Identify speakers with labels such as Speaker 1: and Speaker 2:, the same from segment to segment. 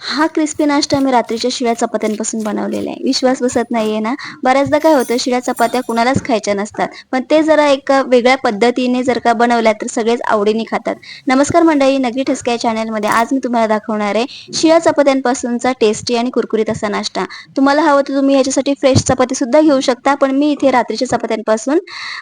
Speaker 1: हा क्रिस्पी नाश्ता मी रात्रीच्या शिळ्या चपात्यांपासून बनवलेला आहे. विश्वास बसत नाहीये ना? बऱ्याचदा काय होतं शिळ्या चपात्या कुणालाच खायच्या नसतात. पण ते जरा एक वेगळ्या पद्धतीने जर का बनवल्या तर सगळेच आवडीने खातात. नमस्कार मंडळी नगरी ठसक्या चॅनलमध्ये आज मी तुम्हाला दाखवणार आहे शिळ्या चपात्यांपासूनचा टेस्टी आणि कुरकुरीत असा नाश्ता. तुम्हाला हवं तर तुम्ही ह्याच्यासाठी फ्रेश चपाती सुद्धा घेऊ शकता पण मी इथे रात्रीच्या चपात्यांपासून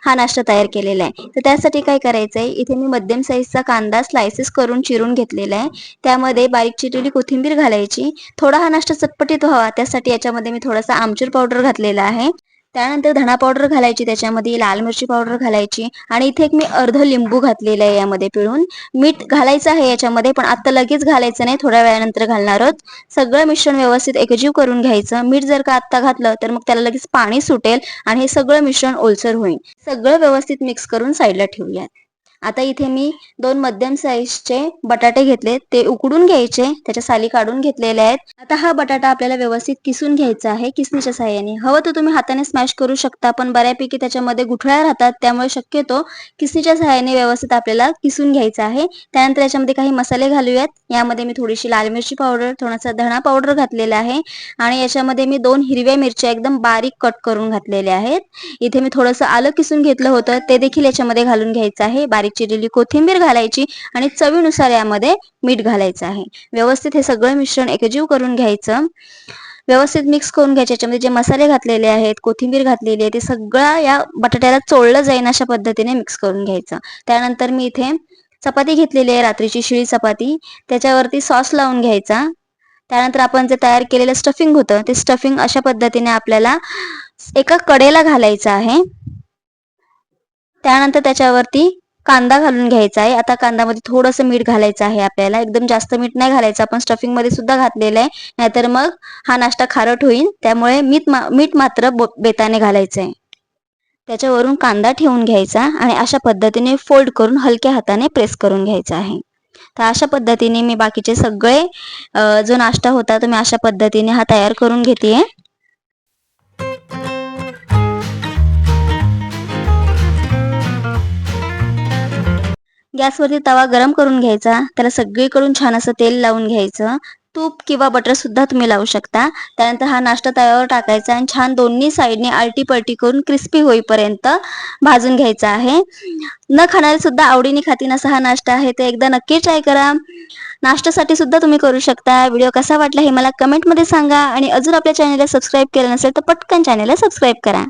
Speaker 1: हा नाश्ता तयार केलेला आहे. तर त्यासाठी काय करायचं आहे इथे मी मध्यम साईजचा कांदा स्लायसेस करून चिरून घेतलेला आहे. त्यामध्ये बारीक चिरलेली कोथिंबीर घालायची. थोडा हा नाश्ता चटपटीत व्हावा. त्यासाठी याच्यामध्ये मी थोडासा आमचूर पावडर घातलेला आहे. त्यानंतर धणा पावडर घालायची त्याच्यामध्ये लाल मिरची पावडर घालायची. आणि इथे एक मी अर्ध लिंबू घातलेलं आहे यामध्ये पिळून. मीठ घालायचं आहे याच्यामध्ये पण आता लगेच घालायचं नाही. थोड्या वेळानंतर घालणार आहोत. सगळं मिश्रण व्यवस्थित एकजीव करून घ्यायचं. मीठ जर का आत्ता घातलं तर मग त्याला लगेच पाणी सुटेल आणि हे सगळं मिश्रण ओलसर होईल. सगळं व्यवस्थित मिक्स करून साईडला ठेवूयात. आता इथे मी दोन मध्यम साईजचे बटाटे घेतले. ते उकडून घ्यायचे त्याच्या साली काढून घेतलेले आहेत. आता हा बटाटा आपल्याला व्यवस्थित किसून घ्यायचा आहे किसणीच्या साह्याने. हवं तर तुम्ही हाताने स्मॅश करू शकता पण बऱ्यापैकी त्याच्यामध्ये गुठळ्या राहतात त्यामुळे शक्यतो किसणीच्या साह्याने व्यवस्थित आपल्याला किसून घ्यायचा आहे. त्यानंतर याच्यामध्ये काही मसाले घालूयात. यामध्ये मी थोडीशी लाल मिरची पावडर थोडासा धणा पावडर घातलेला आहे. आणि याच्यामध्ये मी दोन हिरव्या मिरच्या एकदम बारीक कट करून घातलेल्या आहेत. इथे मी थोडंसं आलं किसून घेतलं होतं ते देखील याच्यामध्ये घालून घ्यायचं आहे. बारीक चिरलेली कोथिंबीर घालायची आणि चवीनुसार यामध्ये मीठ घालायचं आहे. व्यवस्थित हे सगळं मिश्रण एकजीव करून घ्यायचं. व्यवस्थित मिक्स करून घ्यायचे. याच्यामध्ये जे मसाले घातलेले आहेत कोथिंबीर घातलेली आहे ते सगळं या बटाट्याला चोळलं जाईल अशा पद्धतीने मिक्स करून घ्यायचं. त्यानंतर मी इथे चपाती घेतलेली आहे रात्रीची शिळी चपाती. त्याच्यावरती सॉस लावून घ्यायचा. त्यानंतर आपण जे तयार केलेलं स्टफिंग होतं ते स्टफिंग अशा पद्धतीने आपल्याला एका कडेला घालायचं आहे. त्यानंतर त्याच्यावरती कांदा घालून घ्यायचा आहे. आता कांदामध्ये थोडंसं मीठ घालायचं आहे आपल्याला. एकदम जास्त मीठ नाही घालायचं. आपण स्टफिंगमध्ये सुद्धा घातलेलं आहे. नाहीतर मग हा नाश्ता खारट होईल. त्यामुळे मीठ मीठ मात्र बेताने घालायचं आहे. त्याच्यावरून कांदा ठेवून घ्यायचा आणि अशा पद्धतीने फोल्ड करून हलक्या हाताने प्रेस करून घ्यायचा आहे. तर अशा पद्धतीने मी बाकीचे सगळे जो नाश्ता होता तो मी अशा पद्धतीने हा तयार करून घेते गॅसवरती तवा गरम करून घ्यायचा त्याला सगळीकडून छान असं तेल लावून घ्यायचं. तूप किंवा बटर सुद्धा तुम्ही लावू शकता. त्यानंतर हा नाश्ता तव्यावर टाकायचा आणि छान दोन्ही साईडने आलटी पलटी करून क्रिस्पी होईपर्यंत भाजून घ्यायचा आहे. न खाणारे सुद्धा आवडीने खातीन असा हा नाश्ता आहे. तर एकदा नक्की ट्राय करा. नाश्त्यासाठी सुद्धा तुम्ही करू शकता. व्हिडिओ कसा वाटला हे मला कमेंटमध्ये सांगा. आणि अजून आपल्या चॅनलला सबस्क्राईब केलं नसेल तर पटकन चॅनलला सबस्क्राईब करा.